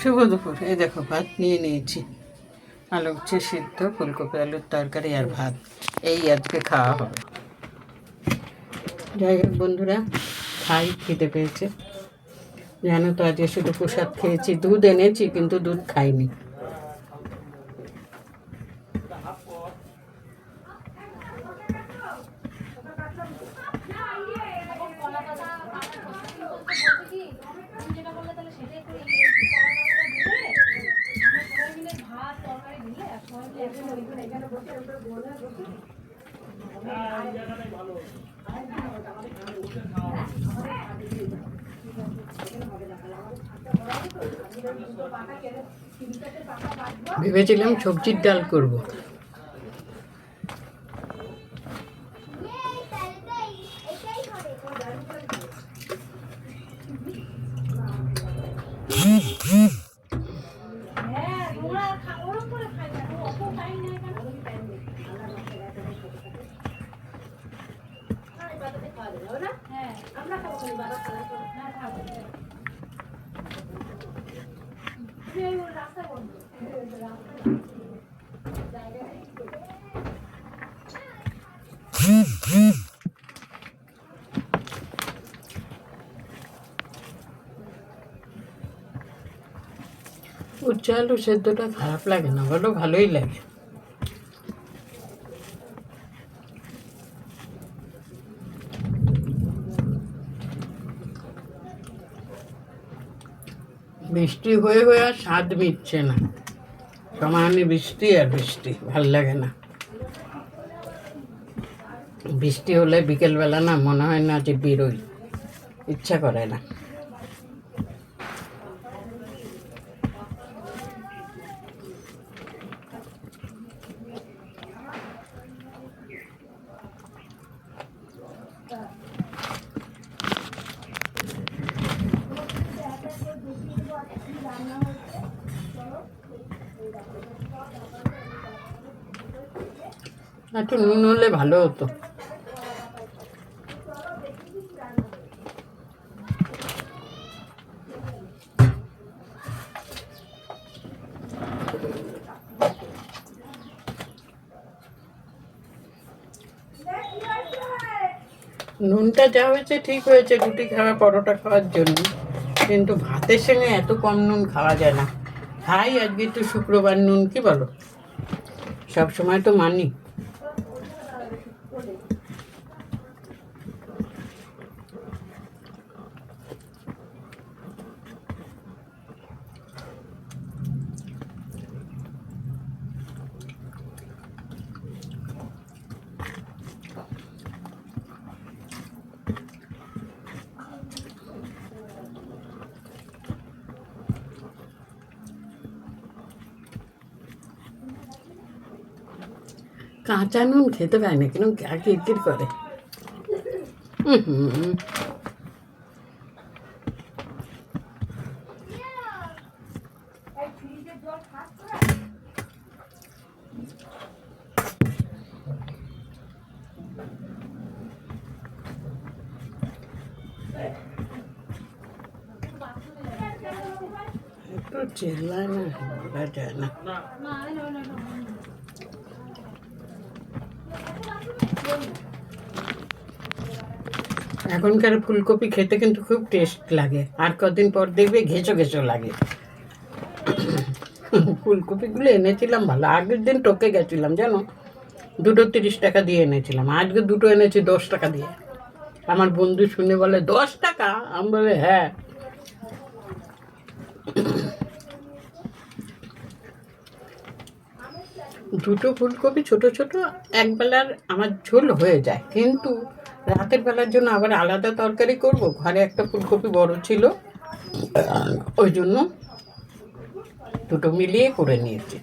শুভ দুপুর। এই দেখো ভাত নিয়ে নিয়েছি। আলু উচ্ছে সিদ্ধ, ফুলকপি, আলুর তরকারি আর ভাত। এই আজকে খাওয়া হবে। যাই হোক বন্ধুরা, খাই খেতে পেয়েছে। জানো তো আজকে শুধু প্রসাদ খেয়েছি, দুধ এনেছি কিন্তু দুধ খাইনি। ভেবেছিলাম সবজির ডাল করব। উচ্চ আলু সেদ্ধটা খারাপ লাগে না বলো ভালোই লাগে। বৃষ্টি হয়ে হয়ে আর স্বাদ মিটছে না। সমানে বৃষ্টি আর বৃষ্টি, ভালো লাগে না। বৃষ্টি হলে বিকেলবেলা না মনে হয় না যে বেরোই। ইচ্ছা করে না। একটু নুন হলে ভালো হতো। নুনটা যা হয়েছে ঠিক হয়েছে, রুটি খাওয়া, পরোটা খাওয়ার জন্য। কিন্তু ভাতের সঙ্গে এত কম নুন খাওয়া যায় না। খাই আজকে একটু শুক্রবার নুন, কি বলো? সব সময় তো মানি। কাঁচা নুন খেতে পায় না, কিন্তু গা কিরকির করে। একটু চেলায় না বলা যায় না। এখনকার ফুলকপি খেতে কিন্তু খুব টেস্ট লাগে। আর কদিন পর দেখবে ঘেঁচো ঘেঁচো লাগে। ফুলকপিগুলো এনেছিলাম ভালো। আগের দিন টকে গেছিলাম, জানো? দুটো তিরিশ টাকা দিয়ে এনেছিলাম। আজকে দুটো এনেছি দশ টাকা দিয়ে। আমার বন্ধু শুনে বলে, দশ টাকা? আমি বলে হ্যাঁ। দুটো ফুলকপি ছোট ছোট, একবেলার আমার ঝোল হয়ে যায়। কিন্তু রাতের বেলার জন্য আবার আলাদা তরকারি করব। ঘরে একটা ফুলকপি বড় ছিল। ওই জন্য দুটো মিলিয়ে করে নিয়েছি।